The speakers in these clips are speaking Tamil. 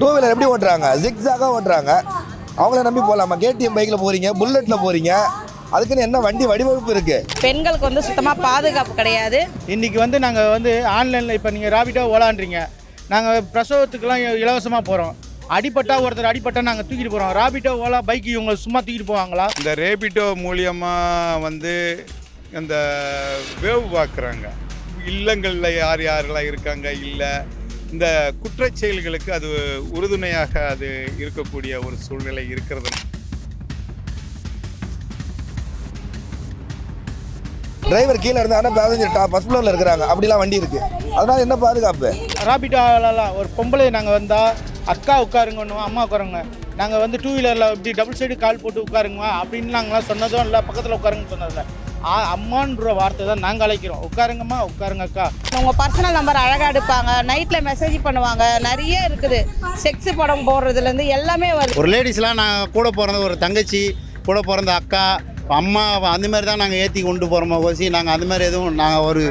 டூ வீலர் எப்படி ஓட்டுறாங்க? ஜிக்ஸாக ஓட்டுறாங்க. அவங்கள நம்பி போகலாமா கேடிஎம் பைக்கில் போகிறீங்க புல்லட்டில் போகிறீங்க அதுக்குன்னு என்ன வண்டி வடிவமைப்பு இருக்குது பெண்களுக்கு வந்து சுத்தமாக பாதுகாப்பு கிடையாது. இன்றைக்கி வந்து நாங்கள் வந்து ஆன்லைனில் இப்போ நீங்கள் ராபிட்டோ ஓலான்றீங்க. நாங்கள் பிரசவத்துக்கெல்லாம் இலவசமாக போகிறோம் அடிப்பட்டா ஒருத்தர் அடிப்பட்டா நாங்கள் தூக்கிட்டு போகிறோம் ராபிட்டோ ஓலா பைக்கு இவங்க சும்மா தூக்கிட்டு போவாங்களா? இந்த ரேபிட்டோ மூலியமாக வந்து இந்த வேவ் பார்க்குறாங்க இல்லங்களில் யார் யாரெல்லாம் இருக்காங்க? இல்லை. இந்த குற்றச் செயல்களுக்கு அது உறுதுணையாக அது இருக்கக்கூடிய ஒரு சூழ்நிலை இருக்கிறது. டிரைவர் கீழே இருந்தாங்கன்னா பேசஞ்சர் டா ஃபஸ்ட் ஃப்ளோரில் இருக்கிறாங்க. அப்படிலாம் வண்டி இருக்குது அதனால என்ன பாதுகாப்பு? ராபிட்டோலாம் ஒரு பொம்பளை நாங்கள் வந்தால் அக்கா உட்காருங்கன்னுவோம் அம்மா உட்காருங்க. நாங்கள் வந்து டூ வீலரில் இப்படி டபுள் சைடு கால் போட்டு உட்காருங்க அப்படின்னு நாங்களாம் சொன்னதும் இல்லை பக்கத்தில் உட்காருங்கன்னு சொன்னதில்ல அம்மான்ற வார்த்தை தான் நாங்கள் அழைக்கிறோம். உட்காருங்கம்மா உட்காருங்க அக்கா. உங்கள் பர்சனல் நம்பர் அழகாக எடுப்பாங்க. நைட்டில் மெசேஜ் பண்ணுவாங்க. நிறைய இருக்குது. செக்ஸ் படம் போடுறதுலேருந்து எல்லாமே வருது. ஒரு லேடிஸ்லாம் நான் கூட பிறந்த ஒரு தங்கச்சி கூட பிறந்த அக்கா அம்மா அந்த மாதிரி தான் நாங்கள் ஏற்றி கொண்டு போகிறோமோ கோசி நாங்கள் அந்த மாதிரி எதுவும் நாங்கள் ஒரு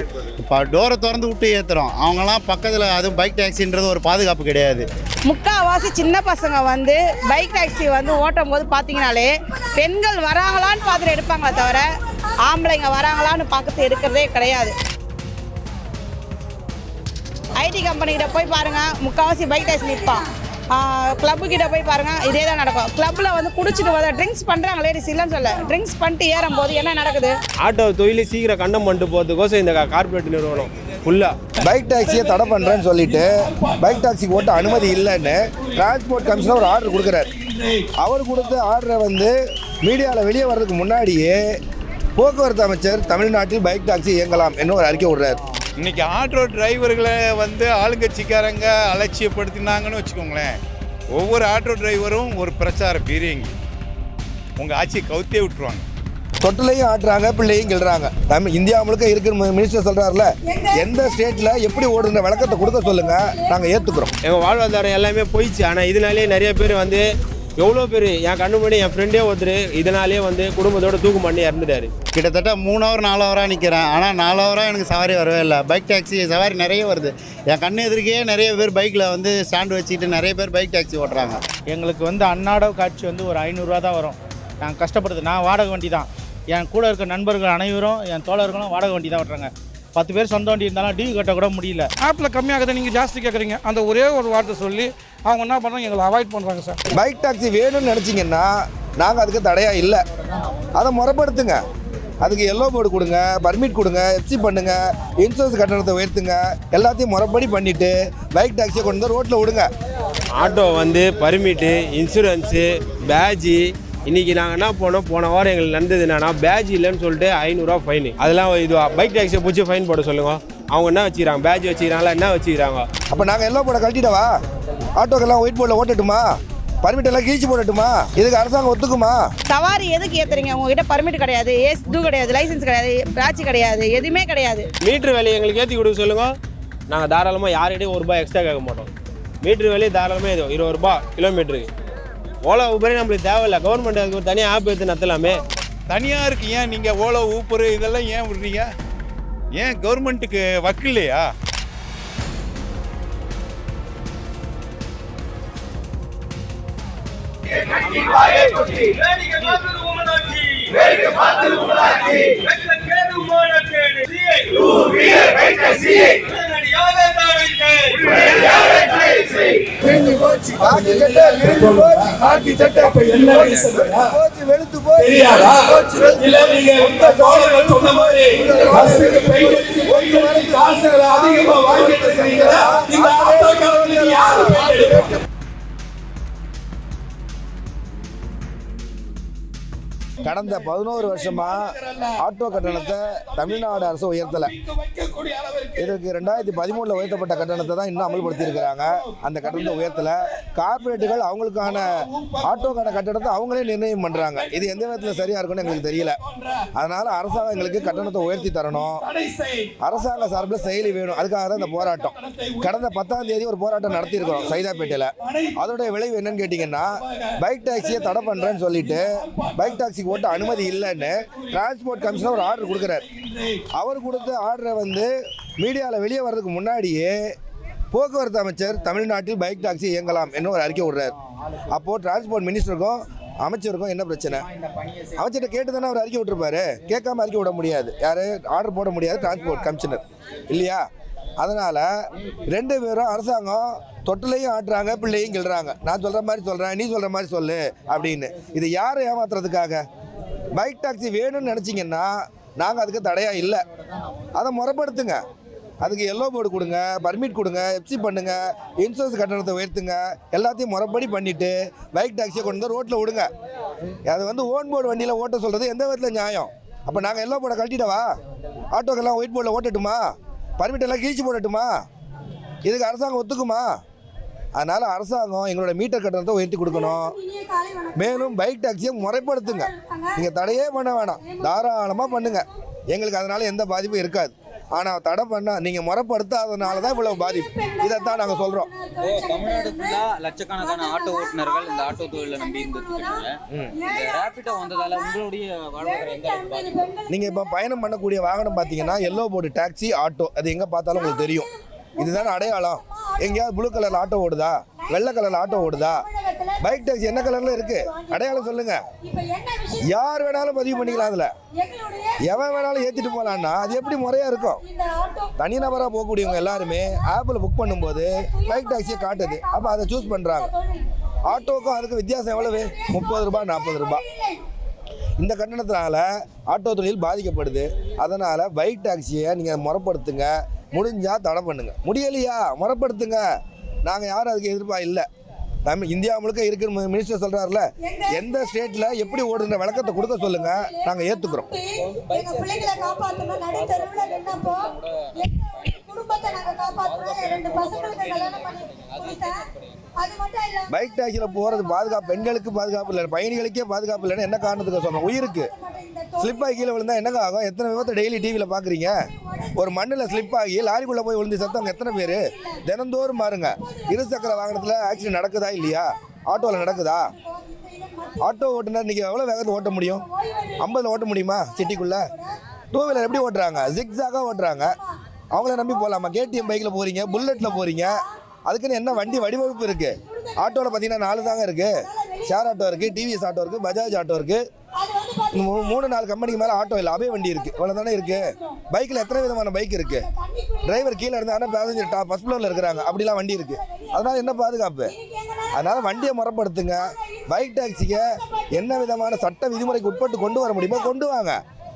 இப்போ டோரை திறந்து விட்டு ஏற்றுறோம் அவங்களாம் பக்கத்தில் அதுவும் பைக் டாக்ஸின்றது ஒரு பாதுகாப்பு கிடையாது. முக்கால்வாசி சின்ன பசங்க வந்து பைக் டாக்ஸி வந்து ஓட்டும் போது பார்த்தீங்கனாலே பெண்கள் வராங்களான்னு பார்த்துட்டு எடுப்பாங்களே தவிர ஆம்பளைங்க வராங்களான்னு பார்த்துட்டு எடுக்கிறதே கிடையாது. ஐடி கம்பெனிக்கிட்ட போய் பாருங்க. முக்கால்வாசி பைக் டாக்ஸி நிற்பான் கிளப்பு கிட்ட போய் பாருங்க. இதே தான் நடக்கும். கிளப்பில் வந்து குடிச்சிட்டு வந்து ட்ரிங்க்ஸ் பண்ணுறாங்க லேடிஸ் இல்லைன்னு சொல்ல ட்ரிங்க்ஸ் பண்ணிட்டு ஏறும்போது என்ன நடக்குது? ஆட்டோ தொழிலை சீக்கிரம் கண்டம் பண்ணிட்டு போகிறதுக்கோசம் இந்த கார்பரேட் நிறுவனம் ஃபுல்லாக பைக் டாக்ஸியை தடை பண்ணுறேன்னு சொல்லிட்டு பைக் டாக்ஸிக்கு ஓட்ட அனுமதி இல்லைன்னு டிரான்ஸ்போர்ட் கமிஷனர் ஒரு ஆர்டர் கொடுக்குறாரு. அவர் கொடுத்த ஆர்டரை வந்து மீடியாவில் வெளியே வர்றதுக்கு முன்னாடியே போக்குவரத்து அமைச்சர் தமிழ்நாட்டில் பைக் டாக்ஸி இயங்கலாம் என்ன ஒரு அறிக்கை விடுறாரு. இன்னைக்கு ஆட்டோ டிரைவர்களை வந்து ஆளுங்கட்சிக்காரங்க அலட்சியப்படுத்தினாங்கன்னு வச்சுக்கோங்களேன். ஒவ்வொரு ஆட்டோ டிரைவரும் ஒரு பிரச்சார பீரியங்க உங்கள் ஆட்சியை கவுத்தே விட்டுருவாங்க. தொட்டிலையும் ஆட்டுறாங்க பிள்ளையும் கிள்றாங்க தமிழ் இந்தியா முழுக்க இருக்கிற மினிஸ்டர் சொல்கிறாருல எந்த ஸ்டேட்டில் எப்படி ஓடுன்ற விளக்கத்தை கொடுக்க சொல்லுங்கள் நாங்கள் ஏற்றுக்குறோம் எங்கள் வாழ்வாதாரம் எல்லாமே போயிடுச்சு. ஆனால் இதனாலே நிறைய பேர் வந்து எவ்வளோ பேர்? என் கண்ணு முன்னாடி என் ஃப்ரெண்டே ஒருத்தர் இதனாலே வந்து குடும்பத்தோட தூக்கு பண்ணி இறந்துட்டாரு. கிட்டத்தட்ட மூணு ஹவர் நாலு ஹவராக நிற்கிறேன் ஆனால் நாலு ஹவராக எனக்கு சவாரி வரவே இல்லை. பைக் டாக்ஸி சவாரி நிறைய வருது. என் கண்ணு எதிர்க்கே நிறைய பேர் பைக்கில் வந்து ஸ்டாண்டு வச்சுக்கிட்டு நிறைய பேர் பைக் டாக்ஸி ஓட்டுறாங்க. எங்களுக்கு வந்து அன்னாட காட்சி வந்து ஒரு ஐநூறுரூவா தான் வரும். நாங்கள் கஷ்டப்படுறது. நான் வாடகை வண்டி தான் என் கூட இருக்க நண்பர்கள் அனைவரும் என் தோழர்களும் வாடகை வண்டி தான் ஓட்டுறாங்க. பத்து பேர் சொந்த வண்டி இருந்தாலும் டியூ கட்ட கூட முடியல. ஆப்பில் கம்மியாகுது நீங்கள் ஜாஸ்தி கேட்குறீங்க அந்த ஒரே ஒரு வார்த்தை சொல்லி அவங்க என்ன பண்ணுறாங்க எங்களை அவாய்ட் பண்ணுறாங்க சார் பைக் டாக்ஸி வேணும்னு நினச்சிங்கன்னா நாங்கள் அதுக்கு தடையாக இல்லை. அதை முறைப்படுத்துங்க. அதுக்கு எல்லோ போர்டு கொடுங்க பர்மிட் கொடுங்க எஃப்சி பண்ணுங்க இன்சூரன்ஸ் கட்டணத்தை உயர்த்துங்க எல்லாத்தையும் முறைப்படி பண்ணிட்டு பைக் டாக்ஸியை கொண்டு வந்து ரோட்டில் விடுங்க. ஆட்டோ வந்து பர்மிட்டு இன்சூரன்ஸு பேஜி இன்னைக்கு நாங்கள் என்ன போனோம் போன வாரம் எங்களுக்கு நடந்தது என்னன்னா பேஜ் இல்லைன்னு சொல்லிட்டு ஐநூறுரூவா ஃபைனு அதெல்லாம் இது பைக் டாக்ஸியை பிடிச்சி ஃபைன் போட சொல்லுங்க. அவங்க என்ன வச்சுக்கிறாங்க? பேஜ் வச்சுக்கிறாங்களா? என்ன வச்சுக்கிறாங்க? அப்போ நாங்கள் எல்லோ போர்டை கழட்டிடவா ஆட்டோக்கெல்லாம் ஒயிட் போர்டில் ஓட்டட்டுமா? பர்மிட் எல்லாம் கீழ்ச்சி போடட்டுமா? இதுக்கு அரசாங்கம் ஒத்துக்குமா? சவாரி எதுக்கு ஏற்றுறீங்க உங்ககிட்ட பர்மிட் கிடையாது ஏஸ் டூ கிடையாது லைசன்ஸ் கிடையாது பேட்ச் கிடையாது எதுவுமே கிடையாது. மீட்ரு விலையை எங்களுக்கு ஏற்றி கொடுக்க சொல்லுங்க. நாங்கள் தாராளமாக யார்கிட்டையும் ஒரு ரூபாய் எக்ஸ்ட்ரா கேட்க மாட்டோம். மீட்ரு விலையை தாராளமாக இது இருபது ரூபா கிலோமீட்டருக்கு ஓலா ஊபரே நம்மளுக்கு தேவையில்ல. கவர்மெண்ட் அதுக்கு ஒரு தனியாக ஆப் எடுத்து நடத்தலாமே. தனியாருக்கு ஏன் நீங்கள் ஓலோ ஊப்பர் இதெல்லாம் ஏன் விடுறீங்க? ஏன் கவர்மெண்ட்டுக்கு உமனாட்சி வேடிக்கை பார்த்தது உமனாட்சி கேடு டூ சிஐ தெரியாதா? இல்ல நீங்க உங்க தோழர்கள் சொன்ன மாதிரி பதினோரு வருஷமா ஆட்டோ கட்டணத்தை தமிழ்நாடு அரசு உயர்த்தலை. இதற்கு ரெண்டாயிரத்தி பதிமூணில் உயர்த்தப்பட்ட கட்டணத்தை தான் இன்னும் அமல்படுத்தியிருக்கிறாங்க. அந்த கட்டணத்தை உயர்த்தலை. கார்ப்பரேட்டுகள் அவங்களுக்கான ஆட்டோக்கான கட்டணத்தை அவங்களே நிர்ணயம் பண்ணுறாங்க இது எந்த விதத்தில் சரியாக இருக்கும்னு எங்களுக்கு தெரியல. அதனால் அரசாங்கம் எங்களுக்கு கட்டணத்தை உயர்த்தி தரணும். அரசாங்க சார்பில் செயலி வேணும். அதுக்காக தான் இந்த போராட்டம். கடந்த பத்தாம் தேதி ஒரு போராட்டம் நடத்தியிருக்கிறோம் சைதாப்பேட்டையில். அதோடைய விளைவு என்னன்னு கேட்டிங்கன்னா பைக் டாக்ஸியை தடை பண்ணுறேன்னு சொல்லிட்டு பைக் டாக்ஸிக்கு ஓட்ட அனுமதி இல்லைன்னு டிரான்ஸ்போர்ட் கமிஷனர் ஒரு ஆர்டர் கொடுக்குறாரு. அவர் கொடுத்த ஆர்டரை வந்து மீடியாவில் வெளியே வர்றதுக்கு முன்னாடியே போக்குவரத்து அமைச்சர் தமிழ்நாட்டில் பைக் டாக்ஸி இயங்கலாம் என்ன ஒரு அறிக்கை விடுறார். அப்போது டிரான்ஸ்போர்ட் மினிஸ்டருக்கும் அமைச்சருக்கும் என்ன பிரச்சனை? அமைச்சர்கிட்ட கேட்டு தானே அவர் அறிக்கை விட்டுருப்பாரு. கேட்காம அறிக்கை விட முடியாது. யார்? ஆர்டர் போட முடியாது டிரான்ஸ்போர்ட் கமிஷனர். இல்லையா? அதனால் ரெண்டு பேரும் அரசாங்கம் தொட்டிலையும் ஆட்டுறாங்க பிள்ளையும் கிள்றாங்க நான் சொல்கிற மாதிரி சொல்கிறேன் நீ சொல்கிற மாதிரி சொல்லு அப்படின்னு. இது யாரை ஏமாத்துறதுக்காக? பைக் டாக்ஸி வேணும்னு நினச்சிங்கன்னா நாங்கள் அதுக்கு தடையாக இல்லை. அதை முறைப்படுத்துங்க. அதுக்கு எல்லோ போர்டு கொடுங்க பர்மிட் கொடுங்க எப்சி பண்ணுங்க இன்சூரன்ஸ் கட்டணத்தை உயர்த்துங்க எல்லாத்தையும் முறைப்படி பண்ணிவிட்டு பைக் டாக்ஸியை கொண்டு வந்து ரோட்டில் விடுங்க. அது வந்து ஓன் போர்டு வண்டியில் ஓட்ட சொல்கிறது எந்த விதத்தில் நியாயம்? அப்போ நாங்கள் எல்லோ போர்டை கழட்டிடவா ஆட்டோக்கெல்லாம் ஒயிட் போர்டில் ஓட்டட்டுமா? பர்மிட் எல்லாம் கிழிச்சு போடட்டுமா? இதுக்கு அரசாங்கம் ஒத்துக்குமா? அதனால் அரசாங்கம் எங்களோட மீட்டர் கட்டணத்தை உயர்த்தி கொடுக்கணும். மேலும் பைக் டாக்ஸியை முறைப்படுத்துங்க. நீங்கள் தடையே பண்ண வேணாம். தாராளமாக பண்ணுங்கள் எங்களுக்கு அதனால் எந்த பாதிப்பும் இருக்காது. ஆனால் தடை பண்ணால் நீங்கள் முறைப்படுத்தாதனால தான் இவ்வளோ பாதிப்பு. இதைத்தான் நாங்கள் சொல்கிறோம் தமிழ்நாடு லட்சக்கணக்கான ஆட்டோ ஓட்டுநர்கள் இந்த ஆட்டோ தொழிலை நம்பி இருந்துட்டு வந்ததால உங்களுடைய? நீங்கள் இப்போ பயணம் பண்ணக்கூடிய வாகனம் பார்த்தீங்கன்னா எல்லோ போர்டு டாக்ஸி ஆட்டோ அது எங்கே பார்த்தாலும் உங்களுக்கு தெரியும். இதுதானே அடையாளம். எங்கேயாவது ப்ளூ கலரில் ஆட்டோ ஓடுதா? வெள்ளை கலரில் ஆட்டோ ஓடுதா? பைக் டாக்ஸி என்ன கலரில் இருக்குது அடையாளம் சொல்லுங்கள் யார் வேணாலும் பதிவு பண்ணிக்கலாம் அதில். எவன் வேணாலும் ஏற்றிட்டு போகலான்னா அது எப்படி முறையாக இருக்கும்? தனிநபராக போகக்கூடியவங்க எல்லாருமே ஆப்பில் புக் பண்ணும்போது பைக் டாக்ஸியை காட்டுது. அப்போ அதை சூஸ் பண்ணுறாங்க ஆட்டோக்கும் அதுக்கு வித்தியாசம் எவ்வளவு? முப்பது ரூபாய் நாற்பது ரூபாய். இந்த கட்டணத்தினால ஆட்டோ தொழில் பாதிக்கப்படுது. அதனால் பைக் டாக்ஸியை நீங்கள் முறைப்படுத்துங்க. முடிஞ்சால் தடை பண்ணுங்க. முடியலையா? முறைப்படுத்துங்க. நாங்கள் யாரும் அதுக்கு எதிர்ப்பா இல்லை. நம்ம இந்தியா முழுக்க இருக்கிற மினிஸ்டர் சொல்கிறாருல எந்த ஸ்டேட்டில் எப்படி ஓடுன்ற விளக்கத்தை கொடுக்க சொல்லுங்கள் நாங்கள் ஏற்றுக்குறோம் குடும்பத்தை நாங்க ரெண்டு பசங்களுக்கு கல்யாணம் பண்ணி கொடுத்தேன். அது மட்டும் பைக் டாக்ஸியில் போகிறது பாதுகாப்பு பெண்களுக்கு பாதுகாப்பு இல்லை பயணிகளுக்கே பாதுகாப்பு இல்லைன்னு என்ன காரணத்துக்கு சொல்கிறோம் உயிருக்கு. ஸ்லிப் ஆகி கீழே விழுந்தா என்னங்க ஆகும்? எத்தனை விபத்தை டெய்லி டிவியில் பார்க்குறீங்க ஒரு மண்ணில் ஸ்லிப் ஆகி லாரிக்குள்ளே போய் விழுந்து செத்தவங்க எத்தனை பேர்? தினந்தோறும் பாருங்க. இருசக்கர வாகனத்தில் ஆக்சிடென்ட் நடக்குதா இல்லையா? ஆட்டோவில் நடக்குதா? ஆட்டோ ஓட்டுனர் இன்றைக்கி எவ்வளோ வேகத்தில் ஓட்ட முடியும்? ஐம்பதில் ஓட்ட முடியுமா? சிட்டிக்குள்ளே? டூ வீலர் எப்படி ஓட்டுறாங்க? ஜிக்ஸாக ஓட்டுறாங்க. அவங்கள நம்பி போகலாமா கேடிஎம் பைக்கில் போகிறீங்க புல்லட்டில் போகிறீங்க அதுக்குன்னு என்ன வண்டி வடிவமைப்பு இருக்குது ஆட்டோவில் பார்த்தீங்கன்னா நாலு தாங்க இருக்குது ஷேர் ஆட்டோ இருக்குது டிவிஎஸ் ஆட்டோ இருக்குது பஜாஜ் ஆட்டோ இருக்குது மூ- மூணு நாலு கம்பெனிக்கு மேலே ஆட்டோ இல்லை அபே வண்டி இருக்குது இவ்வளோ தானே இருக்குது பைக்கில் எத்தனை விதமான பைக் இருக்குது டிரைவர் கீழே இருந்தால் ஆனால் பேசஞ்சர் டாப் ஃபஸ்ட் ஃப்ளோரில் இருக்கிறாங்க. அப்படிலாம் வண்டி இருக்குது அதனால் என்ன பாதுகாப்பு? அதனால் வண்டியை முறைப்படுத்துங்க. பைக் டாக்ஸியை என்ன விதமான சட்ட விதிமுறைக்கு உட்பட்டு கொண்டு வர முடியுமோ கொண்டு வாங்க.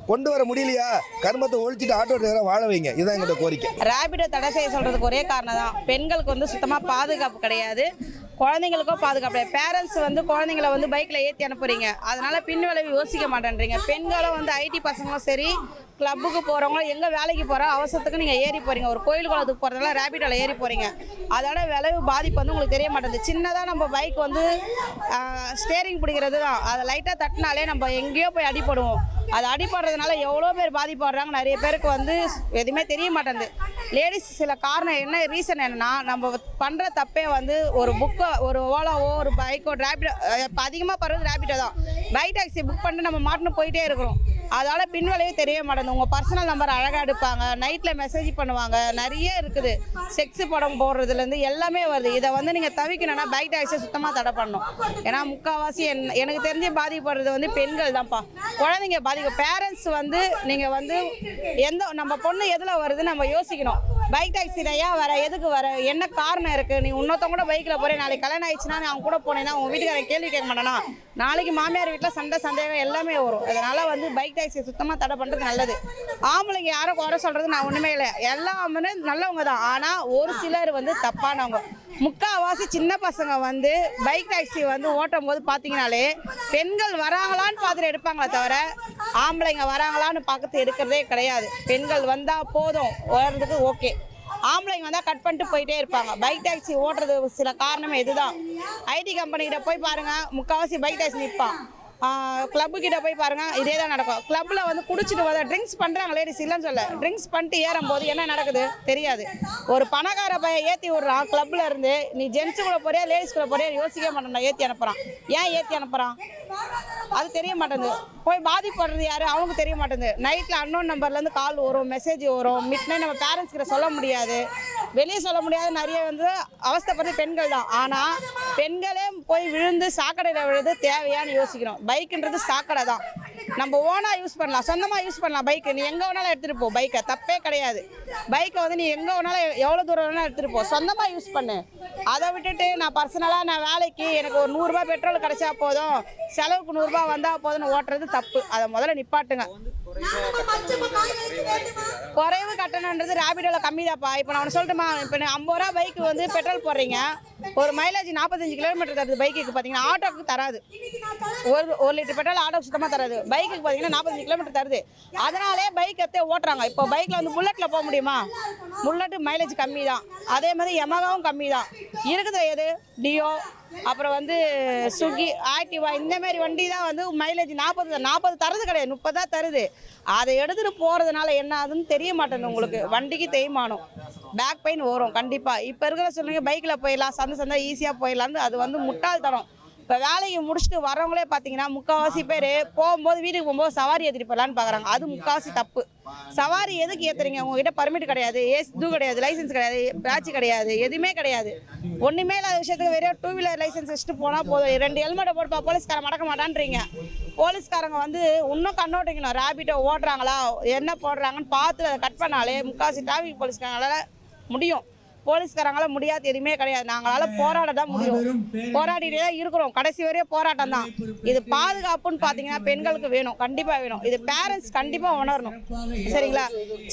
கொண்டு வர முடியலையா? கர்மத்தை ஒழிச்சிட்டு ஆட்டோ டிரைவரை வாழ வைங்க. இதுதான் எங்களோட கோரிக்கை. ரேபிடோ தடை செய்ய சொல்கிறதுக்கு ஒரே காரணம் தான். பெண்களுக்கு வந்து சுத்தமாக பாதுகாப்பு கிடையாது. குழந்தைங்களுக்கும் பாதுகாப்பு கிடையாது. பேரண்ட்ஸ் வந்து குழந்தைங்கள வந்து பைக்கில் ஏற்றி அனுப்புறீங்க. அதனால பின் விளைவு யோசிக்க மாட்டேன்றீங்க. பெண்களும் வந்து ஐடி பசங்களும் சரி கிளப்புக்கு போகிறவங்களும் எங்கே வேலைக்கு போகிறோம் அவசரத்துக்கு நீங்கள் ஏறி போகிறீங்க ஒரு கோயில் குளத்துக்கு போகிறதெல்லாம் ரேபிடோவில் ஏறி போகிறீங்க அதோட விளைவு பாதிப்பு வந்து உங்களுக்கு தெரிய மாட்டேங்குது. சின்னதாக நம்ம பைக் வந்து ஸ்டேரிங் பிடிக்கிறது தான் அதை லைட்டாக தட்டினாலே நம்ம எங்கேயோ போய் அடிப்படுவோம் அது அடிபடுறதுனால எவ்வளோ பேர் பாதிப்படுறாங்க. நிறைய பேருக்கு வந்து எதுவுமே தெரிய மாட்டேங்குது. லேடிஸ் சில காரணம் என்ன? ரீசன் என்னன்னா நம்ம பண்ணுற தப்பே வந்து ஒரு புக்கோ ஒரு ஓலாவோ ஒரு பைக்கோ ரேபிடோ இப்போ அதிகமாக படுறது ரேபிடோ தான். பைக் டாக்ஸி புக் பண்ணிட்டு நம்ம மாட்டுன்னு போயிட்டே இருக்கிறோம். அதால் பின்விளைவே தெரிய மாட்டேங்குது. உங்கள் பர்சனல் நம்பர் அழகாக எடுப்பாங்க. நைட்டில் மெசேஜ் பண்ணுவாங்க. நிறைய இருக்குது. செக்ஸ் படம் போடுறதுலேருந்து எல்லாமே வருது. இதை வந்து நீங்கள் தவிக்கணும்னா பைக் டாக்ஸை சுத்தமாக தடை பண்ணணும். ஏன்னா முக்கால்வாசி என் எனக்கு தெரிஞ்சு பாதிக்கப்படுறது வந்து பெண்கள் தான்ப்பா. குழந்தைங்க பாதிக்க பேரண்ட்ஸ் வந்து நீங்கள் வந்து எந்த நம்ம பொண்ணு எதில் வருதுன்னு நம்ம யோசிக்கணும். பைக் டாக்ஸி ஏன் வர எதுக்கு வர என்ன காரணம் இருக்குது நீ இன்னொருத்தவங்க கூட பைக்கில் போகிறேன் நாளைக்கு கல்யாணம் ஆயிடுச்சுன்னா நான் அவங்க கூட போனேன்னா உங்கள் வீட்டுக்காரன் கேள்வி கேட்க மாட்டேன்னா நாளைக்கு மாமியார் வீட்டில் சண்டை சந்தேகம் எல்லாமே வரும். அதனால் வந்து பைக் டாக்ஸியை சுத்தமாக தடை பண்ணுறது நல்லது. ஆம்பளைங்க யாரும் குறை சொல்கிறது நான் ஒன்றுமே இல்லை. எல்லாமே நல்லவங்க தான். ஆனால் ஒரு சிலர் வந்து தப்பானவங்க. முக்கால்வாசி சின்ன பசங்க வந்து பைக் டாக்ஸி வந்து ஓட்டும் போது பார்த்தீங்கனாலே பெண்கள் வராங்களான்னு பார்த்துட்டு எடுப்பாங்களே தவிர ஆம்பளைங்க வராங்களான்னு பார்க்கறது எடுக்கிறதே கிடையாது. பெண்கள் வந்தால் போதும். ஓடுறதுக்கு ஓகே ஆம்பளைங்க வந்தால் கட் பண்ணிட்டு போயிட்டே இருப்பாங்க. பைக் டாக்ஸி ஓட்டுறது சில காரணமே இதுதான். ஐடி கம்பெனிகிட்ட போய் பாருங்கள் முக்கால்வாசி பைக் டாக்ஸி நிற்பான் கிளப்பு கிட்ட போய் பாருங்க இதே தான் நடக்கும். கிளப்ல வந்து குடிச்சிட்டு வந்து ட்ரிங்க்ஸ் பண்றாங்க லேடிஸ் இல்லைன்னு சொல்ல ட்ரிங்க்ஸ் பண்ணிட்டு ஏறும்போது என்ன நடக்குது? தெரியாது. ஒரு பணக்கார பையன் ஏத்தி விடுறான் கிளப்ல இருந்து நீ ஜென்ஸ் கூட போறியா லேடிஸ் கூட போறியா? யோசிக்க மாட்டேன் ஏத்தி அனுப்புறான். ஏன் ஏத்தி அனுப்புறான்? அது தெரிய மாட்டேங்குது. போய் பாதிப்படுறது யாரு? அவங்களுக்கு தெரிய மாட்டேங்குது. நைட்டில் அன்னோன் நம்பர்லேருந்து கால் வரும் மெசேஜ் வரும். மிட் நைட் நம்ம பேரண்ட்ஸ் கிட்ட சொல்ல முடியாது. வெளியே சொல்ல முடியாத. நிறைய வந்து அவஸ்தப்படுறது பெண்கள் தான். ஆனால் பெண்களே போய் விழுந்து சாக்கடையில் விழுது தேவையான்னு யோசிக்கிறோம். பைக்குன்றது சாக்கடை தான். நம்ம ஓனாக யூஸ் பண்ணலாம். சொந்தமாக யூஸ் பண்ணலாம் பைக்கு. நீ எங்கே வேணாலும் எடுத்துகிட்டு போ. பைக்கை. தப்பே கிடையாது. பைக்கை வந்து நீ எங்கே வேணாலும் எவ்வளோ தூரம் வேணாலும் எடுத்துகிட்டு போ. சொந்தமாக யூஸ் பண்ணு. அதை விட்டுட்டு நான் பர்சனலாக நான் வேலைக்கு எனக்கு ஒரு நூறுரூபா பெட்ரோல் கிடைச்சா போதும். செலவுக்கு நூறுரூபா வந்தால் போதும்னு ஓட்டுறது தப்பு. அதை முதல்ல நிப்பாட்டுங்க. குறைவு கட்டணன்றது ரேபிடோவில் கம்மி தான்ப்பா இப்போ நான் ஒன்று சொல்லட்டுமா? இப்போ ஐம்பது ரூபா பைக்கு வந்து பெட்ரோல் போடுறீங்க. ஒரு மைலேஜ் நாற்பத்தஞ்சு கிலோமீட்டர் தருது பைக்குக்கு பார்த்தீங்கன்னா ஆட்டோக்கு தராது. ஒரு ஒரு லிட்டர் பெட்ரோல் ஆட்டோ சுத்தமாக தராது. பைக்குக்கு பார்த்தீங்கன்னா நாற்பத்தஞ்சு கிலோமீட்டர் தருது. அதனாலே பைக் எடுத்து ஓட்டுறாங்க. இப்போ பைக்கில் வந்து புல்லட்டில் போக முடியுமா? புல்லட்டு மைலேஜ் கம்மி தான் அதே மாதிரி யமகாவும் கம்மி தான் இருக்குது எது? டியோ அப்புறம் வந்து சுகி ஆக்டிவா இந்த மாதிரி வண்டி தான் வந்து மைலேஜ் நாற்பது நாற்பது தரது கிடையாது முப்பது தான் தருது. அதை எடுத்துகிட்டு போகிறதுனால என்ன ஆகுதுன்னு தெரிய மாட்டேங்குது உங்களுக்கு. வண்டிக்கு தேய்மானம். பேக் பெயின் வரும் கண்டிப்பாக இப்போ இருக்கிற சொல்லுங்க பைக்கில் போயிடலாம் சந்தை சந்தை ஈஸியாக போயிடலான்னு அது வந்து முட்டாள்தனம். இப்போ வேலைக்கு முடிச்சுட்டு வரவங்களே பார்த்தீங்கன்னா முக்கால்வாசி பேர் போகும்போது வீட்டுக்கு போகும்போது சவாரி ஏற்றிட்டு போகலான்னு பார்க்குறாங்க அது முக்கால்வாசி தப்பு. சவாரி எதுக்கு ஏற்றுறீங்க உங்ககிட்ட பர்மிட் கிடையாது. ஏஸ் இது கிடையாது. லைசன்ஸ் கிடையாது. பேட்ச் கிடையாது. எதுவுமே கிடையாது. ஒன்றுமே இல்லாத விஷயத்துக்கு வெறும் டூ வீலர் லைசன்ஸ் வச்சுட்டு போனால் போதும். ரெண்டு ஹெல்மெட்டை போட்டுப்பா போலீஸ்காரன் மடக்க மாட்டான்றீங்க. போலீஸ்காரங்க வந்து இன்னும் கண்ணோட்டிக்கணும் ரேபிட்டோ ஓடுறாங்களா என்ன போடுறாங்கன்னு பார்த்து அதை கட் பண்ணாலே முக்கால்வாசி டிராஃபிக் போலீஸ்காரங்களால முடியும். போலீஸ்காரங்களால முடியாது எதுவுமே கிடையாது. நாங்களால போராட தான் முடியும். போராடிட்டே தான் இருக்கிறோம். கடைசி வரையும் போராட்டம். தான் இது பாதுகாப்புன்னு பார்த்தீங்கன்னா பெண்களுக்கு வேணும். கண்டிப்பாக வேணும். இது பேரண்ட்ஸ் கண்டிப்பாக உணரணும். சரிங்களா?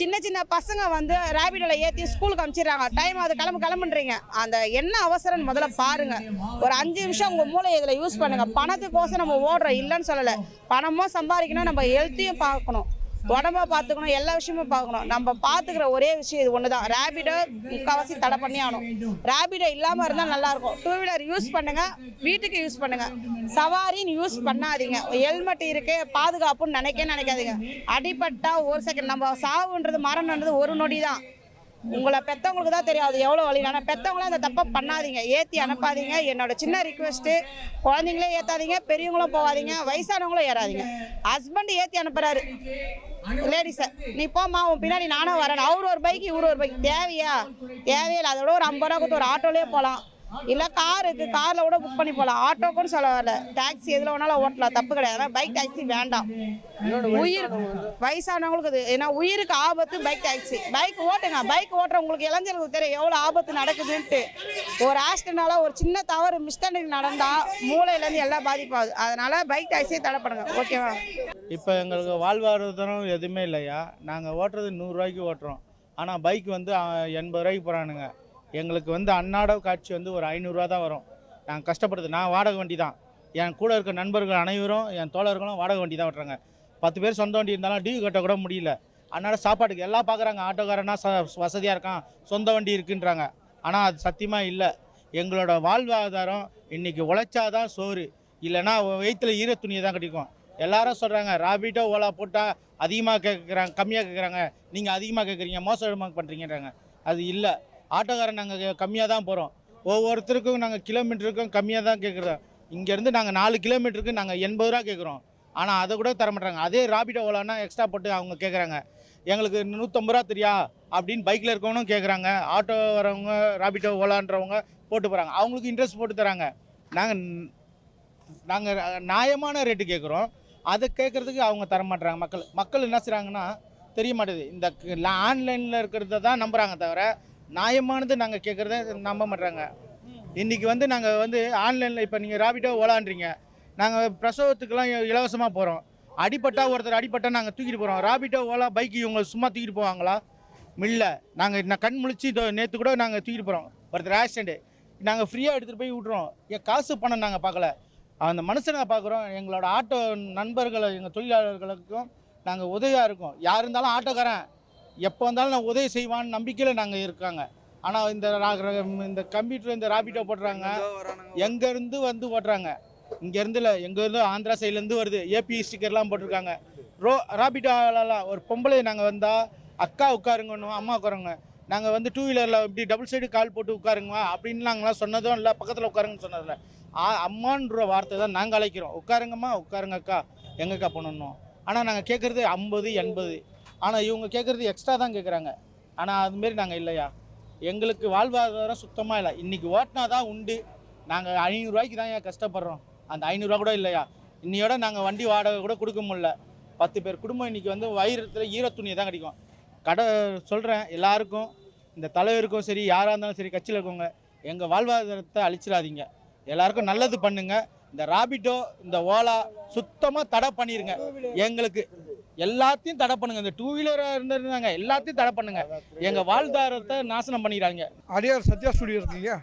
சின்ன சின்ன பசங்க வந்து ரேபிடோவில் ஏற்றி ஸ்கூலுக்கு அனுப்பிச்சிடுறாங்க டைம் அது கிளம்பு கிளம்புன்றீங்க. அந்த என்ன அவசரம்னு முதல்ல பாருங்க. ஒரு அஞ்சு நிமிஷம் உங்கள் மூளை இதில் யூஸ் பண்ணுங்க. பணத்துக்கோசம் நம்ம ஓடுறோம். இல்லைன்னு சொல்லலை. பணமும் சம்பாதிக்கணும் நம்ம ஹெல்த்தையும் பார்க்கணும். உடம்ப பார்த்துக்கணும் எல்லா விஷயமும் பார்க்கணும். நம்ம பார்த்துக்கிற ஒரே விஷயம் இது ஒன்று தான் ரேபிடோ முக்கால்வாசி தடை பண்ணி ஆகணும். ரேபிடோ இல்லாமல் இருந்தால் நல்லாயிருக்கும். டூ வீலர் யூஸ் பண்ணுங்கள் வீட்டுக்கு யூஸ் பண்ணுங்கள் சவாரின்னு யூஸ் பண்ணாதீங்க. ஹெல்மெட் இருக்கு பாதுகாப்புன்னு நினைக்க நினைக்காதீங்க. அடிப்பட்டால் ஒரு செகண்ட் நம்ம சாவுன்றது மரணன்றது ஒரு நொடி தான் உங்களை பெத்தவங்களுக்கு தான் தெரியாது எவ்வளோ வழி ஆனால் பெத்தவங்களும் அந்த தப்பை பண்ணாதீங்க. ஏற்றி அனுப்பாதீங்க. என்னோட சின்ன ரிக்வெஸ்ட்டு குழந்தைங்களே ஏற்றாதீங்க பெரியவங்களும் போகாதீங்க வயசானவங்களும் ஏறாதீங்க. ஹஸ்பண்ட் ஏற்றி அனுப்புறாரு. லேடிஸை நீ போம்மா உன் பின்னாடி நானும் வரேன். அவர் ஒரு பைக் இவர் ஒரு பைக் தேவையா? தேவையில்லை அதோட ஒரு ஐம்பது ரூபா கொடுத்து ஒரு ஆட்டோலேயே போகலாம் இல்லை கார் இருக்கு. காரில் கூட புக் பண்ணி போகலாம் ஆட்டோக்குன்னு சொல்ல வரல. டாக்ஸி எதில் வேணாலும் ஓட்டலாம். தப்பு கிடையாது. ஆனால் பைக் டாக்ஸி வேண்டாம். உயிர். வயசானவங்களுக்கு இது ஏன்னா உயிருக்கு ஆபத்து பைக் டாக்ஸி பைக் ஓட்டுங்க. பைக் ஓட்டுறவங்களுக்கு இளைஞர்களுக்கு தெரியும் எவ்வளோ ஆபத்து நடக்குதுன்ட்டு. ஒரு ஆக்சிடென்டால ஒரு சின்ன தவறு மிஸ்டேக் நடந்தால் மூளையிலேருந்து எல்லாம் பாதிப்பாகுது. அதனால பைக் டாக்ஸியே தடை பண்ணுங்க. ஓகேவா இப்போ எங்களுக்கு வாழ்வாதாரம் எதுவுமே இல்லையா? நாங்கள் ஓட்டுறது நூறுரூவாய்க்கு ஓட்டுறோம். ஆனால் பைக் வந்து எண்பது ரூபாய்க்கு போகிறானுங்க எங்களுக்கு வந்து அன்னாட காட்சி வந்து ஒரு ஐநூறுரூவா தான் வரும். நாங்கள் கஷ்டப்படுது நான் வாடகை வண்டி தான். என் கூட இருக்க நண்பர்கள் அனைவரும் என் தோழர்களும் வாடகை வண்டி தான் ஓட்டுறாங்க. பத்து பேர் சொந்த வண்டி இருந்தாலும் டியூ கட்ட கூட முடியல. அதனால சாப்பாட்டுக்கு எல்லாம் பார்க்குறாங்க ஆட்டோக்காரனா ச வசதியாக இருக்கான் சொந்த வண்டி இருக்குன்றாங்க. ஆனால் அது சத்தியமாக இல்லை. எங்களோட வாழ்வாதாரம் இன்றைக்கி உழைச்சாதான் சோறு. இல்லைன்னா வயிற்றில் ஈர துணியை தான் கட்டிக்கும் எல்லாரும் சொல்கிறாங்க ராபிட்டோ ஓலா போட்டால் அதிகமாக கேட்குறாங்க கம்மியாக கேட்குறாங்க நீங்கள் அதிகமாக கேட்குறீங்க மோசமாக பண்ணுறீங்கன்றாங்க அது இல்லை. ஆட்டோக்காரன் நாங்கள் கம்மியாக தான் போகிறோம் ஒவ்வொருத்தருக்கும் நாங்கள் கிலோமீட்டருக்கும் கம்மியாக தான் கேட்குறோம் இங்கேருந்து நாங்கள் நாலு கிலோமீட்டருக்கு நாங்கள் எண்பது ரூபா கேட்குறோம் ஆனால் அதை கூட தர மாட்டாங்க அதே ராபிட்டோ ஓலானா எக்ஸ்ட்ரா போட்டு அவங்க கேட்குறாங்க எங்களுக்கு நூற்றம்பது ரூபா தெரியா? அப்படின்னு பைக்கில் இருக்கவனும் கேட்குறாங்க ஆட்டோ வரவங்க ராபிட்டோ ஓலான்றவங்க போட்டு போகிறாங்க அவங்களுக்கு இன்ட்ரெஸ்ட் போட்டு தராங்க. நாங்கள் நாங்கள் நியாயமான ரேட்டு கேட்குறோம் அதை கேட்குறதுக்கு அவங்க தர மாட்டுறாங்க மக்கள் மக்கள் என்ன செய்கிறாங்கன்னா தெரிய மாட்டேது. இந்த ஆன்லைனில் இருக்கிறத தான் நம்புகிறாங்க தவிர நியாயமானது நாங்கள் கேட்குறத நம்ப மாட்டுறாங்க இன்றைக்கி வந்து நாங்கள் வந்து ஆன்லைனில் இப்போ நீங்கள் ராபிட்டோ ஓலான்றீங்க. நாங்கள் பிரசவத்துக்கெல்லாம் இலவசமாக போகிறோம் அடிப்பட்டா ஒருத்தர் அடிப்பட்டா நாங்கள் தூக்கிட்டு போகிறோம் ராபிட்டோ ஓலா பைக் இவங்க சும்மா தூக்கிட்டு போவாங்களா? மில்ல நாங்கள் நான் கண் முழிச்சு இதோ நேற்று கூட நாங்கள் தூக்கிட்டு போகிறோம் ஒருத்தர் ஆக்சிடென்ட்டு நாங்கள் ஃப்ரீயாக எடுத்துகிட்டு போய் விட்றோம் என் காசு பணம் நாங்கள் பார்க்கல அந்த மனுஷனை பார்க்குறோம் எங்களோட ஆட்டோ நண்பர்களை எங்கள் தொழிலாளர்களுக்கும் நாங்கள் உதவியாக இருக்கோம். யார் இருந்தாலும் ஆட்டோக்காரன். எப்போ வந்தாலும் நான் உதவி செய்வான்னு நம்பிக்கையில் நாங்கள் இருக்காங்க. ஆனால் இந்த இந்த கம்ப்யூட்டர் இந்த ராபிட்டோ போடுறாங்க. எங்கேருந்து வந்து ஓட்டுறாங்க? இங்கேருந்து இல்லை எங்கேருந்து ஆந்திரா சைட்லேருந்து வருது. ஏபி ஸ்டிக்கர்லாம் போட்டிருக்காங்க. ரோ ராபிட்டோலாம் ஒரு பொம்பளை நாங்கள் வந்தால் அக்கா உட்காருங்கன்னு அம்மா உட்காருங்க. நாங்கள் வந்து டூ வீலரில் இப்படி டபுள் சைடு கால் போட்டு உட்காருங்க அப்படின்னு நாங்களாம் சொன்னதும் இல்லை பக்கத்தில் உட்காருங்கன்னு சொன்னதில்ல அம்மான்ற வார்த்தை தான் நாங்கள் அழைக்கிறோம். உட்காருங்கம்மா உட்காருங்க அக்கா. எங்கக்கா பண்ணணும் ஆனால் நாங்கள் கேட்குறது ஐம்பது எண்பது. ஆனால் இவங்க கேட்குறது எக்ஸ்ட்ரா தான் கேட்குறாங்க ஆனால் அதுமாரி நாங்கள் இல்லையா? எங்களுக்கு வாழ்வாதாரம் சுத்தமாக இல்லை. இன்றைக்கி ஓட்டினா தான் உண்டு. நாங்கள் ஐநூறுரூவாய்க்கு தான் ஏன் கஷ்டப்படுறோம்? அந்த ஐநூறுரூவா கூட இல்லையா? இன்னையோட நாங்கள் வண்டி வாடகை கூட கொடுக்க முடில பத்து பேர் குடும்பம் இன்றைக்கி வந்து வயிறத்தில் ஈர துணியை தான் கிடைக்கும். கடை சொல்கிறேன் எல்லாருக்கும் இந்த தலைவருக்கும் சரி யாராக இருந்தாலும் சரி கட்சியில் இருக்கவங்க எங்கள் வாழ்வாதாரத்தை அழிச்சிடாதீங்க. எல்லாருக்கும் நல்லது பண்ணுங்கள் இந்த ராபிட்டோ இந்த ஓலா சுத்தமாக தடை பண்ணிடுங்க எங்களுக்கு எல்லாத்தையும் தடை பண்ணுங்க. இந்த டூ வீலராக இருந்திருந்தாங்க எல்லாத்தையும் தடை பண்ணுங்க. எங்கள் வாழ்வாதாரத்தை நாசனம் பண்ணிடுறாங்க அடையார் சத்யா ஸ்டுடியோ இருக்கு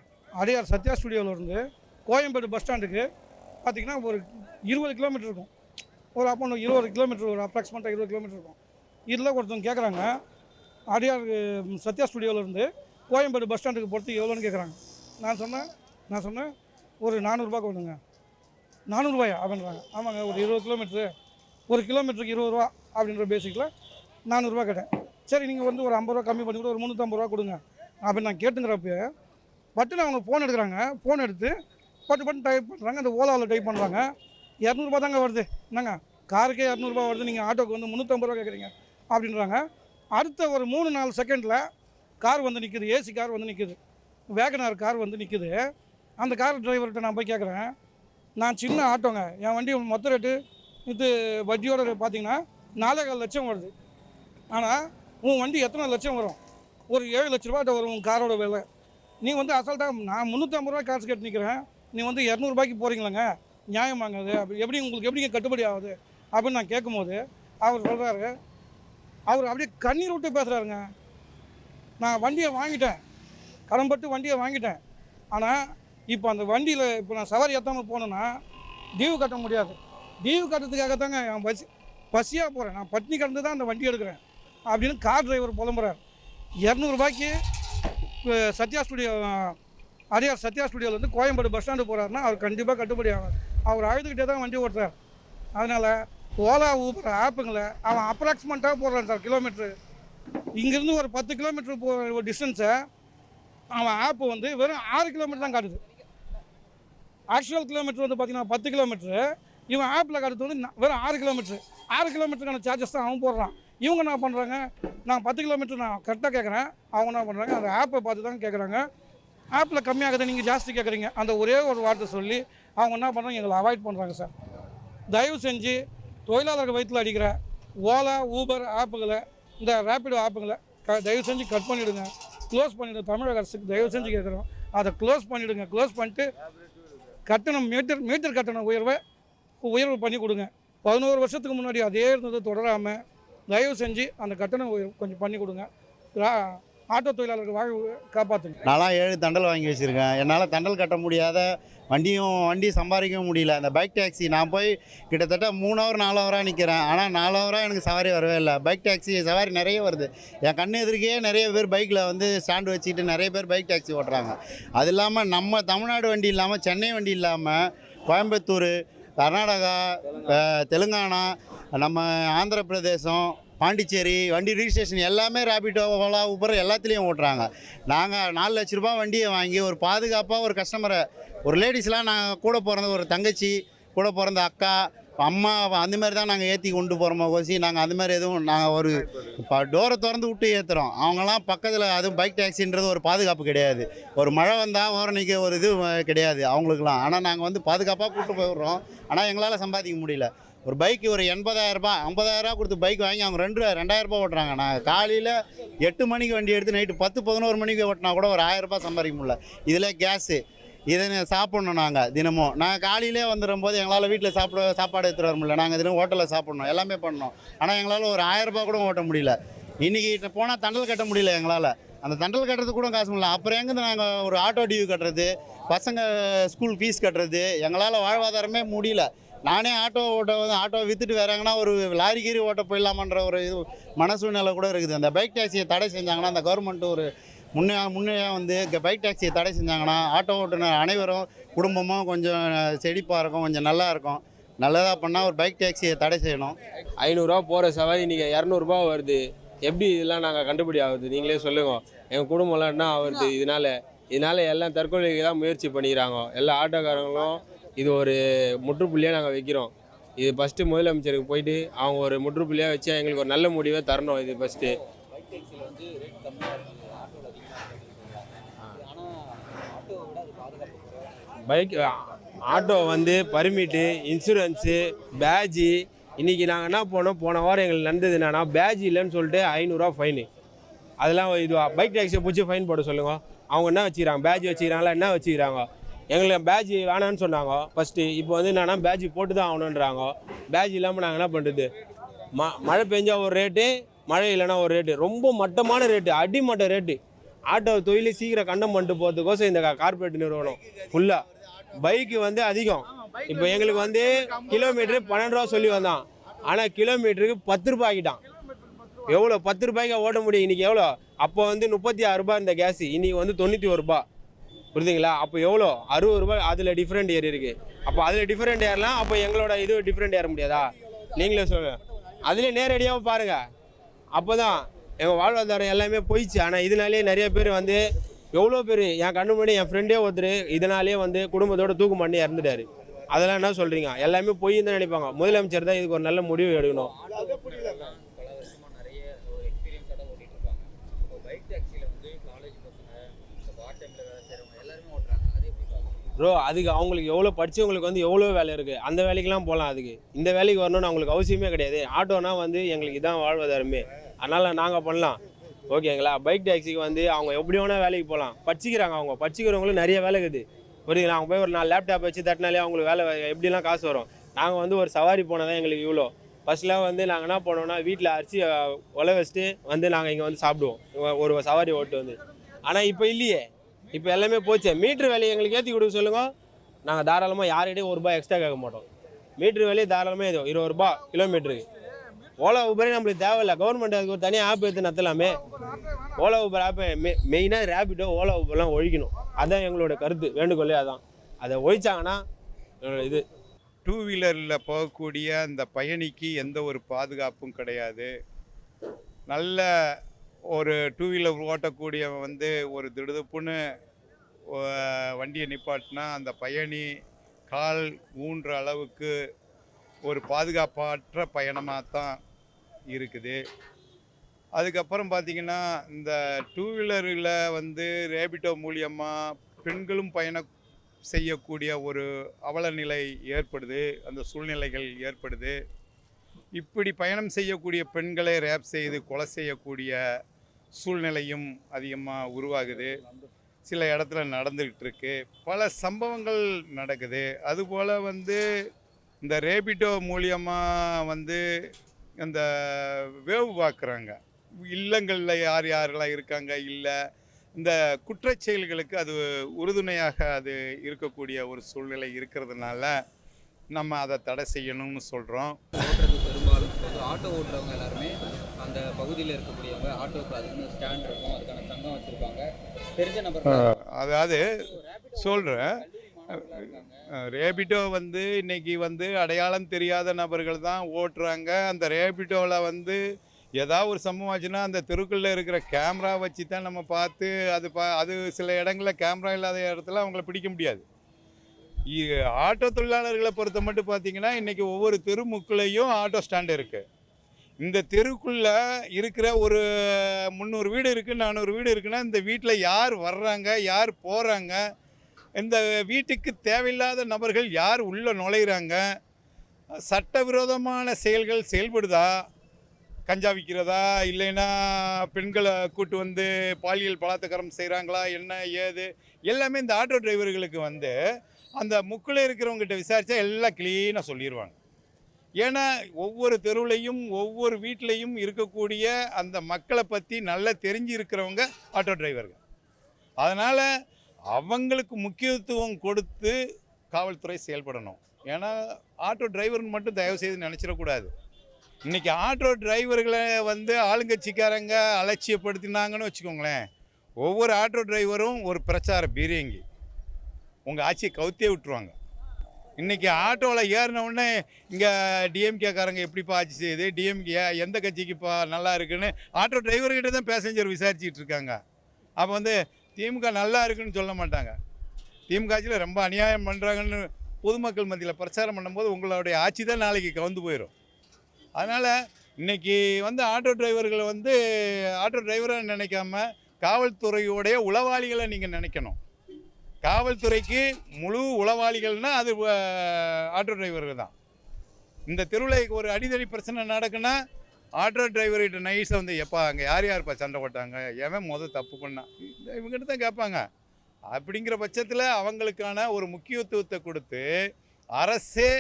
அடையார் சத்யா ஸ்டுடியோவில் இருந்து கோயம்பேடு பஸ் ஸ்டாண்டுக்கு பார்த்தீங்கன்னா ஒரு இருபது கிலோமீட்டர் இருக்கும். ஒரு அப்போ இருபது கிலோமீட்டர் ஒரு அப்ராக்சிமேட்டாக இருபது கிலோமீட்டர் இருக்கும். இதில் ஒருத்தவங்க கேட்குறாங்க அடையார் சத்யா ஸ்டுடியோவிலேருந்து கோயம்பேடு பஸ் ஸ்டாண்டுக்கு போகிறதுக்கு எவ்வளோன்னு கேட்குறாங்க நான் சொன்னேன் நான் சொன்னேன் ஒரு நானூறுரூபா கொடுங்க நானூறுரூவாயா அப்படின்றாங்க. ஆமாங்க ஒரு இருபது கிலோமீட்ரு ஒரு கிலோமீட்டருக்கு இருபது ரூபா. அப்படின்ற பேசிக்கில் நானூறுரூவா கேட்டேன். சரி நீங்கள் வந்து ஒரு ஐம்பது ரூபா கம்மி பண்ணி கூட ஒரு முந்நூற்றம்பது ரூபா கொடுங்க. அப்படின்னு நான் கேட்டுங்கிறப்ப பட்டுன்னு அவங்க ஃபோன் எடுக்கிறாங்க. ஃபோன் எடுத்து பட்டு பட்டு டைப் பண்ணுறாங்க அந்த ஓலாவில் டைப் பண்ணுறாங்க இரநூறுபா தாங்க வருது. என்னங்க? காருக்கே இரநூறுபா வருது. நீங்கள் ஆட்டோக்கு வந்து முந்நூற்றம்பது ரூபா கேட்குறீங்க அப்படின்றாங்க. அடுத்த ஒரு மூணு நாலு செகண்டில் கார் வந்து நிற்குது ஏசி கார் வந்து நிற்குது வேகனார் கார் வந்து நிற்குது அந்த கார் டிரைவர்கிட்ட நான் போய் கேட்குறேன் நான் சின்ன ஆட்டோங்க. என் வண்டி மொத்த ரேட்டு இது வட்டியோட பார்த்தீங்கன்னா நாலே கால் லட்சம் வருது. ஆனால் உன் வண்டி எத்தனை லட்சம் வரும்? ஒரு ஏழு லட்ச ரூபாய்ட்ட வரும் உன் காரோட விலை. நீ வந்து அசால்ட்டாக நான் முந்நூற்றம்பது ரூபா காசு கேட்டு நிற்கிறேன் நீ வந்து இரநூறுபாய்க்கு போகிறீங்களாங்க நியாயமாங்க அது அப்படி எப்படி உங்களுக்கு எப்படிங்க கட்டுப்படி ஆகுது? அப்படின்னு நான் கேட்கும்போது அவர் சொல்கிறாரு அவர் அப்படியே கண்ணீர் விட்டு பேசுகிறாருங்க நான் வண்டியை வாங்கிட்டேன். கடன்பட்டு வண்டியை வாங்கிட்டேன். ஆனால் இப்போ அந்த வண்டியில் இப்போ நான் சவாரி ஏற்றாமல் போனேன்னா டியூ கட்ட முடியாது. டியூ கட்டுறதுக்காக தாங்க என் பசி பசியாக போகிறேன் நான் பட்னி கடந்து தான் அந்த வண்டி எடுக்கிறேன். அப்படின்னு கார் டிரைவர் புலம்புறார். இரநூறுபாய்க்கு சத்யா ஸ்டுடியோ அரியார் சத்யா ஸ்டுடியோலேருந்து கோயம்பேடு பஸ் ஸ்டாண்டு போகிறாருன்னா அவர் கண்டிப்பாக கட்டுப்படி ஆகும். அவர் அழுதுகிட்டே தான் வண்டி ஓட்டுறார். அதனால் ஓலா ஊபர் ஆப்புங்களை அவன் அப்ராக்சிமேட்டாக போடுறான் சார் கிலோமீட்ரு இங்கேருந்து ஒரு பத்து கிலோமீட்டர் போகிற ஒரு டிஸ்டன்ஸை அவன் ஆப்பு வந்து வெறும் ஆறு கிலோமீட்டர் தான் காட்டுது. ஆக்சுவல் கிலோமீட்டர் வந்து பார்த்தீங்கன்னா பத்து கிலோமீட்ரு இவன் ஆப்பில் காட்டுறது வந்து வெறும் ஆறு கிலோமீட்ரு ஆறு கிலோமீட்டருக்கான சார்ஜஸ் தான் அவன் போடுறான். இவங்க என்ன பண்ணுறாங்க நான் பத்து கிலோமீட்டர் நான் கரெக்டாக கேட்குறேன் அவங்க என்ன பண்ணுறாங்க அந்த ஆப்பை பார்த்து தான் கேட்குறாங்க ஆப்பில் கம்மியாகுது நீங்கள் ஜாஸ்தி கேட்குறீங்க அந்த ஒரே ஒரு வார்த்தை சொல்லி அவங்க என்ன பண்ணுறாங்க எங்களை அவாய்ட் பண்ணுறாங்க சார் தயவு செஞ்சு தொழிலாளர்கள் வயிற்றில் அடிக்கிற ஓலா ஊபர் ஆப்புகளை இந்த ரேப்பிடோ ஆப்புகளை க தயவு செஞ்சு கட் பண்ணிவிடுங்க க்ளோஸ் பண்ணிவிடுங்க தமிழக அரசுக்கு தயவு செஞ்சு கேட்குறோம் அதை க்ளோஸ் பண்ணிவிடுங்க க்ளோஸ் பண்ணிட்டு கட்டணம் மீட்டர் மீட்டர் கட்டண உயர்வை உயர்வு பண்ணி கொடுங்க. பதினோரு வருஷத்துக்கு முன்னாடி அதே இருந்தது தொடராமல் தயவு செஞ்சு அந்த கட்டணம் கொஞ்சம் பண்ணி கொடுங்க. ஆட்டோ தொழிலாளர்கள் வாழ்வு காப்பாற்றுங்க நான்லாம் ஏழு தண்டல் வாங்கி வச்சுருக்கேன். என்னால் தண்டல் கட்ட முடியாத வண்டியும் வண்டி சம்பாதிக்கவும் முடியல. அந்த பைக் டாக்ஸி நான் போய் கிட்டத்தட்ட மூணு ஹவர் நாலு ஹவராக நிற்கிறேன் ஆனால் நாலு ஹவராக எனக்கு சவாரி வரவே இல்லை. பைக் டாக்ஸி சவாரி நிறைய வருது. என் கண்ணு எதிர்க்கே நிறைய பேர் பைக்கில் வந்து ஸ்டாண்டு வச்சுக்கிட்டு நிறைய பேர் பைக் டாக்ஸி ஓட்டுறாங்க. அது இல்லாமல் நம்ம தமிழ்நாடு வண்டி இல்லாமல் சென்னை வண்டி இல்லாமல் கோயம்புத்தூர் கர்நாடகா தெலுங்கானா. நம்ம ஆந்திர பிரதேசம் பாண்டிச்சேரி வண்டி ரிஜிஸ்ட்ரேஷன் எல்லாமே ரேபிட்டோ ஓலா ஊபர் எல்லாத்துலேயும் ஓட்டுறாங்க. நாங்கள் நாலு லட்ச ரூபாய் வண்டியை வாங்கி ஒரு பாதுகாப்பாக ஒரு கஸ்டமரை ஒரு லேடிஸ்லாம் நாங்கள் கூட பிறந்த ஒரு தங்கச்சி கூட பிறந்த அக்கா அம்மா அந்த மாதிரி தான் நாங்கள் ஏற்றி கொண்டு போகிறோமோ கோசி? நாங்கள் அந்த மாதிரி எதுவும் நாங்கள் ஒரு இப்போ டோரை திறந்து விட்டு ஏற்றுறோம் அவங்களாம் பக்கத்தில் அதுவும் பைக் டாக்ஸின்றது ஒரு பாதுகாப்பு கிடையாது. ஒரு மழை வந்தால் ஓரணிக்கு ஒரு இது கிடையாது அவங்களுக்குலாம் ஆனால் நாங்கள் வந்து பாதுகாப்பாக கூப்பிட்டு போயிடுறோம். ஆனால் எங்களால் சம்பாதிக்க முடியல. ஒரு பைக்கு ஒரு எண்பதாயிரரூபா ஐம்பதாயிரரூபா கொடுத்து பைக் வாங்கி அவங்க ரெண்டு ரெண்டாயிரரூபா ஓட்டுறாங்க. நான் காலையில் எட்டு மணிக்கு வண்டி எடுத்து நைட்டு பத்து பதினோரு மணிக்கு ஓட்டினா கூட ஒரு ஆயிரரூபா சம்பாதிக்க முடியல. இதில் கேஸு இதை சாப்பிட்ணும் நாங்கள் தினமும். நான் காலையிலே வந்துடும் போது எங்களால் வீட்டில் சாப்பிட சாப்பாடு எடுத்துகிட்டு வர முடியல. நாங்கள் தினம் ஹோட்டலில் சாப்பிட்ணும். எல்லாமே பண்ணோம் ஆனால் எங்களால் ஒரு ஆயிரரூபா கூட ஓட்ட முடியல. இன்றைக்கி போனால் தண்டல் கட்ட முடியல எங்களால். அந்த தண்டல் கட்டுறதுக்கு கூட காசு முடியல அப்புறம் எங்கேருந்து நாங்கள் ஒரு ஆட்டோ டியூ கட்டுறது பசங்க ஸ்கூல் ஃபீஸ் கட்டுறது எங்களால் வாழ்வாதாரமே முடியல. நானே ஆட்டோ ஓட்ட வந்து ஆட்டோ விற்றுட்டு வேறாங்கன்னா ஒரு லாரி கீரி ஓட்ட போயிடலாமான்ற ஒரு இது மனசூழ்நிலை கூட இருக்குது. அந்த பைக் டாக்ஸியை தடை செஞ்சாங்கன்னா அந்த கவர்மெண்ட் ஒரு முன்னே முன்னே வந்து பைக் டாக்ஸியை தடை செஞ்சாங்கன்னா ஆட்டோ ஓட்டுநர் அனைவரும் குடும்பமும் கொஞ்சம் செழிப்பாக இருக்கும் கொஞ்சம் நல்லா இருக்கும். நல்லதாக பண்ணால் ஒரு பைக் டாக்ஸியை தடை செய்யணும். ஐநூறுரூவா போகிற சவாரி இன்றைக்கி இரநூறுபா வருது. எப்படி இதெல்லாம் நாங்கள் கண்டுபிடி ஆகுது? நீங்களே சொல்லுங்கள் எங்கள் குடும்பம்லாம் என்ன ஆகுது? இதனால இதனால் எல்லாம் தற்கொலைக்கு தான் முயற்சி பண்ணிக்கிறாங்க. எல்லா ஆட்டோக்காரங்களும் இது ஒரு முற்றுப்புள்ளியாக நாங்கள் வைக்கிறோம். இது ஃபஸ்ட்டு முதலமைச்சருக்கு போயிட்டு அவங்க ஒரு முற்றுப்புள்ளியாக வச்சு எங்களுக்கு ஒரு நல்ல முடிவை தரணும். இது ஃபஸ்ட்டு பைக் டாக்ஸியில் வந்து ரேட் கம்மியாக இருக்குது ஆட்டோவில் அதிகமாக இருக்குது ஆனால் ஆட்டோவை விட அது பாதுகாப்பு குறைவாக பைக் ஆட்டோ வந்து பர்மிட்டு இன்சூரன்ஸு பேஜி இன்றைக்கி நாங்கள் என்ன போனோம் போன வாரம் எங்களுக்கு நடந்தது என்னென்னா பேஜ் இல்லைன்னு சொல்லிட்டு ஐநூறுரூவா ஃபைனு அதெல்லாம் இதுவா பைக் டாக்ஸியை பிடிச்சி ஃபைன் போட சொல்லுங்க. அவங்க என்ன வச்சுக்கிறாங்க? பேஜ் வச்சுக்கிறாங்களா? என்ன வச்சுக்கிறாங்க? எங்களுக்கு பேஜ் வேணான்னு சொன்னாங்க. ஃபஸ்ட்டு இப்போ வந்து என்னென்னா பேஜ் போட்டு தான் ஆகணுன்றாங்க பேஜ் இல்லாமல் நாங்கள் என்ன பண்ணுறது ம மழை பெஞ்சால் ஒரு ரேட்டு மழை இல்லைன்னா ஒரு ரேட்டு ரொம்ப மட்டமான ரேட்டு அடிமட்ட ரேட்டு ஆட்டோ தொழிலே சீக்கிரம் கண்டம் பண்ணிட்டு போகிறதுக்கோசம் இந்த கார்பரேட் நிறுவனம் ஃபுல்லாக பைக்கு வந்து அதிகம். இப்போ எங்களுக்கு வந்து கிலோமீட்டரு பன்னெண்டு ரூபா சொல்லி வந்தான். ஆனால் கிலோமீட்டருக்கு பத்து ரூபாய். ஆக்கிட்டான் எவ்வளோ? பத்து ரூபாய்க்கு ஓட்ட முடியும்? இன்றைக்கி எவ்வளோ? அப்போ வந்து முப்பத்தி ஆறு ரூபாய் இந்த கேஸு. இன்றைக்கி வந்து தொண்ணூற்றி ஒரு ரூபா புரியுதுங்களா? அப்போ எவ்வளோ? அறுபது ரூபாய் அதில் டிஃப்ரெண்ட் ஏறி இருக்கு. அப்போ அதில் டிஃப்ரெண்ட் ஏறலாம். அப்போ எங்களோட இது டிஃப்ரெண்ட் ஏற முடியாதா? நீங்களே சொல்லுங்கள் அதுலேயே நேரடியாக பாருங்கள் அப்போ தான் எங்கள் வாழ்வாதாரம் எல்லாமே போயிடுச்சு. ஆனால் இதனாலே நிறைய பேர் வந்து எவ்வளோ பேர்? என் கண்ணு முன்னாடி என் ஃப்ரெண்டே ஒருத்தர் இதனாலே வந்து குடும்பத்தோட தூக்கு பண்ணி இறந்துட்டாரு. அதெல்லாம் என்ன சொல்கிறீங்க எல்லாமே பொய் தான் நினைப்பாங்க. முதலமைச்சர் தான் இதுக்கு ஒரு நல்ல முடிவு எடுக்கணும். ப்ரோ அதுக்கு அவங்களுக்கு எவ்வளோ படித்தவங்களுக்கு வந்து எவ்வளோ வேலை இருக்குது அந்த வேலைக்கெலாம் போகலாம் அதுக்கு. இந்த வேலைக்கு வரணும்னு அவங்களுக்கு அவசியமே கிடையாது. ஆட்டோனா வந்து எங்களுக்கு இதான் வாழ்வதாருமே. அதனால் நாங்கள் பண்ணலாம். ஓகேங்களா? பைக் டாக்ஸிக்கு வந்து அவங்க எப்படி வேணால் வேலைக்கு போகலாம் படிச்சிக்கிறாங்க அவங்க. படிச்சிக்கிறவங்களும் நிறைய வேலை இருக்குது. புரியுதுங்களா? அவங்க போய் ஒரு நாலு லேப்டாப் வச்சு தட்டினாலே அவங்களுக்கு வேலை எப்படிலாம் காசு வரும்? நாங்கள் வந்து ஒரு சவாரி போனால் தான் எங்களுக்கு இவ்வளோ ஃபஸ்ட்லாம் வந்து நாங்கள் என்ன பண்ணுவோம்னா வீட்டில் அரிசி அஹ், உல வச்சுட்டு வந்து நாங்கள் இங்கே வந்து சாப்பிடுவோம். ஒரு சவாரி ஓட்டு வந்து. ஆனால் இப்போ இல்லையே. இப்போ எல்லாமே போச்சு. மீட்ரு வேலையை எங்களுக்கு ஏற்றி கொடுக்க சொல்லுங்கள் நாங்கள் தாராளமாக யார்கிட்டையும் ஒரு ரூபாய் எக்ஸ்ட்ரா கேட்க மாட்டோம். மீட்ரு வேலையை தாராளமாக இது இருபது ரூபா கிலோமீட்டருக்கு ஓலா ஊபரே நம்மளுக்கு தேவையில்ல. கவர்மெண்ட் அதுக்கு ஒரு தனியாக ஆப் எடுத்து நடத்தலாமே ஓலா ஊபர் ஆப்பை மெ மெயினாக ரேபிடோ ஓலா ஊபர்லாம் ஒழிக்கணும். அதான் எங்களோட கருத்து வேண்டுகோளே அதான். அதை ஒழிச்சாங்கன்னா எங்களோட இது. டூ வீலரில் போகக்கூடிய அந்த பயணிக்கு எந்த ஒரு பாதுகாப்பும் கிடையாது. நல்ல ஒரு டூ வீலர் ஓட்டக்கூடியவன் வந்து ஒரு திடுதுப்புன்னு வண்டியை நிப்பாட்டினா அந்த பயணி கால் ஊன்ற அளவுக்கு ஒரு பாதுகாப்பற்ற பயணமாக தான் இருக்குது. அதுக்கப்புறம் பார்த்திங்கன்னா இந்த டூ வீலரில் வந்து ரேபிட்டோ மூலியமாக பெண்களும் பயணம் செய்யக்கூடிய ஒரு அவலநிலை ஏற்படுது. அந்த சூழ்நிலைகள் ஏற்படுது. இப்படி பயணம் செய்யக்கூடிய பெண்களை ரேப் செய்து கொலை செய்யக்கூடிய சூழ்நிலையும் அதிகமாக உருவாகுது. சில இடத்துல நடந்துக்கிட்டு இருக்கு பல சம்பவங்கள் நடக்குது. அதுபோல் வந்து இந்த ரேபிட்டோ மூலியமாக வந்து இந்த வேவு பார்க்குறாங்க. இல்லங்களில் யார் யாரெல்லாம் இருக்காங்க? இல்லை. இந்த குற்றச் செயல்களுக்கு அது உறுதுணையாக அது இருக்கக்கூடிய ஒரு சூழ்நிலை இருக்கிறதுனால நம்ம அதை தடை செய்யணும்னு சொல்கிறோம் ஓட்டுறது பெரும்பாலும் பொது ஆட்டோ ஓட்டுறவங்க எல்லாருமே அந்த பகுதியில் இருக்கக்கூடியவங்க ஆட்டோக்கு அதுக்குன்னு ஸ்டாண்ட் இருக்கும். அதுக்கான சங்கம் வச்சுருப்பாங்க. தெரிஞ்ச நபர் அதாவது சொல்கிறேன் ரேபிட்டோ வந்து இன்னைக்கு வந்து அடையாளம் தெரியாத நபர்கள் தான் ஓட்டுறாங்க. அந்த ரேபிட்டோவில் வந்து ஏதாவது ஒரு சம்பவம் ஆச்சுன்னா அந்த தெருக்குள்ளே இருக்கிற கேமரா வச்சு தான் நம்ம பார்த்து அது பா அது சில இடங்களில் கேமரா இல்லாத இடத்துல அவங்கள பிடிக்க முடியாது. ஆட்டோ தொழிலாளர்களை பொறுத்த மட்டும் பார்த்தீங்கன்னா இன்றைக்கி ஒவ்வொரு தெருமுக்குள்ளேயும் ஆட்டோ ஸ்டாண்டு இருக்குது இந்த தெருக்குள்ளே இருக்கிற ஒரு முந்நூறு வீடு இருக்குது நானூறு வீடு இருக்குன்னா இந்த வீட்டில் யார் வர்றாங்க யார் போகிறாங்க இந்த வீட்டுக்கு தேவையில்லாத நபர்கள் யார் உள்ளே நுழையிறாங்க? சட்டவிரோதமான செயல்கள் செயல்படுதா? கஞ்சா விற்கிறதா இல்லைன்னா பெண்களை கூட்டு வந்து பாலியல் பலாத்காரம் செய்கிறாங்களா என்ன ஏது? எல்லாமே இந்த ஆட்டோ டிரைவர்களுக்கு வந்து அந்த முக்கில் இருக்கிறவங்ககிட்ட விசாரித்தா எல்லாம் க்ளீனாக சொல்லிடுவாங்க ஏன்னா ஒவ்வொரு தெருவுலையும் ஒவ்வொரு வீட்லேயும் இருக்கக்கூடிய அந்த மக்களை பற்றி நல்லா தெரிஞ்சு இருக்கிறவங்க ஆட்டோ டிரைவர்கள். அதனால் அவங்களுக்கு முக்கியத்துவம் கொடுத்து காவல்துறை செயல்படணும். ஏன்னா ஆட்டோ டிரைவர்னு மட்டும் தயவு செய்து நினச்சிடக்கூடாது. இன்றைக்கி ஆட்டோ டிரைவர்களை வந்து ஆளுங்கட்சிக்காரங்க அலட்சியப்படுத்தினாங்கன்னு வச்சுக்கோங்களேன். ஒவ்வொரு ஆட்டோ டிரைவரும் ஒரு பிரச்சார பீரியங்கி உங்கள் ஆட்சியை கவுத்தே விட்டுருவாங்க. இன்றைக்கி ஆட்டோவில் ஏறினவுடனே இங்கே டிஎம்கேக்காரங்க எப்படிப்பா ஆட்சி செய்யுது? டிஎம்கே எந்த கட்சிக்குப்பா நல்லா இருக்குன்னு ஆட்டோ டிரைவர்கிட்ட தான் பேசஞ்சர் விசாரிச்சுட்டு இருக்காங்க. அப்போ வந்து திமுக நல்லா இருக்குன்னு சொல்ல மாட்டாங்க. திமுக ஆட்சியில் ரொம்ப அநியாயம் பண்ணுறாங்கன்னு பொதுமக்கள் மத்தியில் பிரச்சாரம் பண்ணும்போது உங்களுடைய ஆட்சி தான் நாளைக்கு கவுந்து போயிடும் அதனால் இன்னைக்கு வந்து ஆட்டோ டிரைவர்களை வந்து ஆட்டோ டிரைவராக நினைக்காம காவல்துறையுடைய உளவாளிகளை நீங்கள் நினைக்கணும். காவல்துறைக்கு முழு உளவாளிகள்னா அது ஆட்டோ டிரைவர்கள் தான். இந்த தெருவில் ஒரு அடிதடி பிரச்சனை நடக்குன்னா ஆட்டோ டிரைவர்கிட்ட நைஸாக வந்து எப்பா அங்கே யார் யார்ப்பா சண்டை போட்டாங்க? எவன் முத தப்பு பண்ணான் இவங்ககிட்ட தான் கேட்பாங்க. அப்படிங்கிற பட்சத்தில் அவங்களுக்கான ஒரு முக்கியத்துவத்தை கொடுத்து அரசே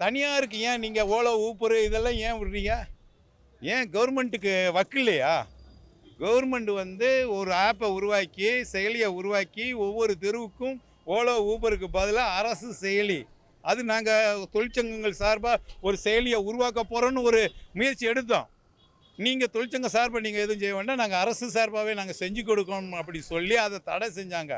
தனியாருக்கு ஏன் நீங்கள் ஓலோ ஊப்பர் இதெல்லாம் ஏன் விடுறீங்க? ஏன் கவர்மெண்ட்டுக்கு வக்கில்லையா கவர்மெண்ட் வந்து ஒரு ஆப்பை உருவாக்கி செயலியை உருவாக்கி ஒவ்வொரு தெருவுக்கும் ஓலோ ஊபருக்கு பதிலாக அரசு செயலி. அது நாங்கள் தொழிற்சங்கங்கள் சார்பாக ஒரு செயலியை உருவாக்க போகிறோன்னு ஒரு முயற்சி எடுத்தோம். நீங்கள் தொழிற்சங்க சார்பாக நீங்கள் எதுவும் செய்ய வேண்டாம். நாங்கள் அரசு சார்பாகவே நாங்கள் செஞ்சு கொடுக்கணும் அப்படி சொல்லி அதை தடை செஞ்சாங்க.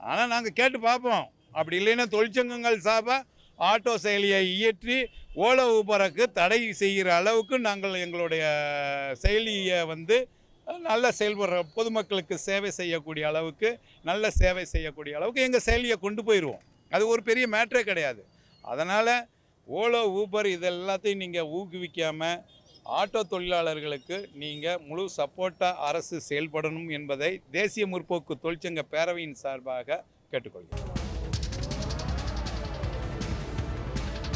ஆனால் நாங்கள் கேட்டு பார்ப்போம். அப்படி இல்லைன்னா தொழிற்சங்கங்கள் சார்பாக ஆட்டோ செயலியை இயற்றி ஓலோ ஊபருக்கு தடை செய்கிற அளவுக்கு நாங்கள் எங்களுடைய செயலியை வந்து நல்ல செயல்படுற பொதுமக்களுக்கு சேவை செய்யக்கூடிய அளவுக்கு நல்ல சேவை செய்யக்கூடிய அளவுக்கு எங்கள் செயலியை கொண்டு போயிடுவோம் அது ஒரு பெரிய மேட்ரே கிடையாது. அதனால் ஓலோ ஊபர் இது எல்லாத்தையும் நீங்கள் ஊக்குவிக்காமல் ஆட்டோ தொழிலாளர்களுக்கு நீங்கள் முழு சப்போர்ட்டாக அரசு செயல்படணும் என்பதை தேசிய முற்போக்கு தொழிற்சங்க பேரவையின் சார்பாக கேட்டுக்கொள்கிறேன்